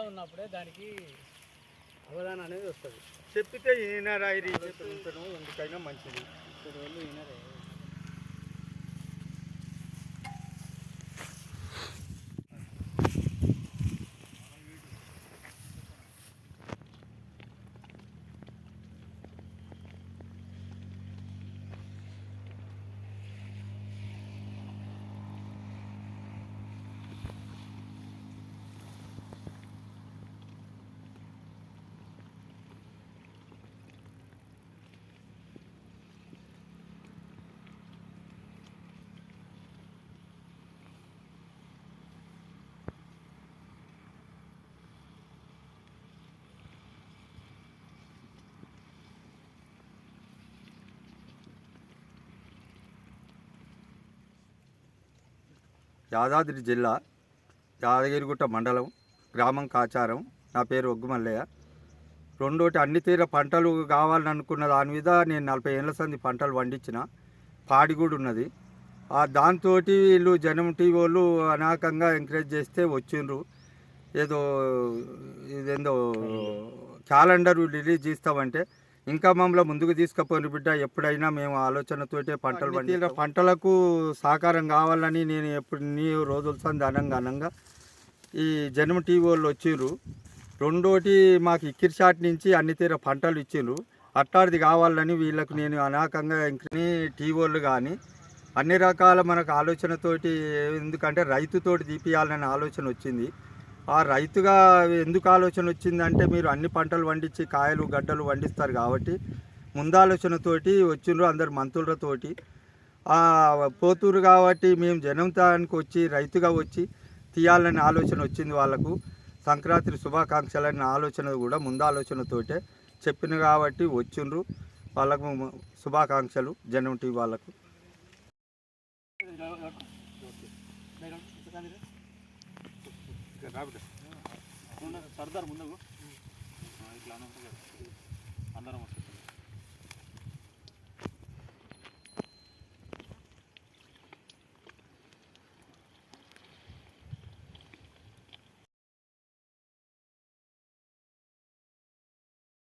ఉన్నప్పుడే దానికి అవగాహన అనేది వస్తుంది. చెప్పితే ఉంచడం ఎందుకైనా మంచిది. ఇప్పుడు వాళ్ళు వినరే యాదాద్రి జిల్లా యాదగిరిగుట్ట మండలం గ్రామం కాచారం. నా పేరు ఒగ్గుమల్లయ్య రెండోటి అన్ని తీర పంటలు కావాలని అనుకున్న దాని మీద నేను నలభై ఏళ్ళ సంది పంటలు పండించిన. పాడి కూడా ఉన్నది. ఆ దాంతో వీళ్ళు జనం టీవీ వాళ్ళు అనాకంగా ఎంకరేజ్ చేస్తే వచ్చిండ్రు. ఏదో ఇదేందో క్యాలెండర్ రిలీజ్ చేస్తామంటే ఇంకా మమ్మల్ని ముందుకు తీసుకుపోయిన బిడ్డ. ఎప్పుడైనా మేము ఆలోచనతోటే పంటలు పండిన పంటలకు సహకారం కావాలని నేను ఎప్పుడు నీ రోజుల సంది అనంగా అనంగా ఈ జన్మ టీవీ వాళ్ళు వచ్చిర్రు. రెండోటి మాకు ఇక్కిరిషాట్ నుంచి అన్ని తీర పంటలు ఇచ్చిండ్రు అట్టాడిది కావాలని వీళ్ళకు నేను అనాకంగా ఇంకని టీవీ వాళ్ళు కానీ అన్ని రకాల మనకు ఆలోచనతోటి ఎందుకంటే రైతుతోటి తీపియాలనే ఆలోచన వచ్చింది. ఆ రైతుగా ఎందుకు ఆలోచన వచ్చిందంటే మీరు అన్ని పంటలు పండించి కాయలు గడ్డలు పండిస్తారు కాబట్టి ముందాలోచనతోటి వచ్చిండ్రు అందరు మంత్రులతోటి. పోతురు కాబట్టి మేము జనంతానికి వచ్చి రైతుగా వచ్చి తీయాలనే ఆలోచన వచ్చింది వాళ్ళకు. సంక్రాంతి శుభాకాంక్షలనే ఆలోచన కూడా ముందాలోచనతోటే చెప్పిన కాబట్టి వచ్చిండ్రు. వాళ్ళకు శుభాకాంక్షలు జనం టీవీ వాళ్ళకు. సర్దార్ ముందుకు ఇట్లా అనంతగా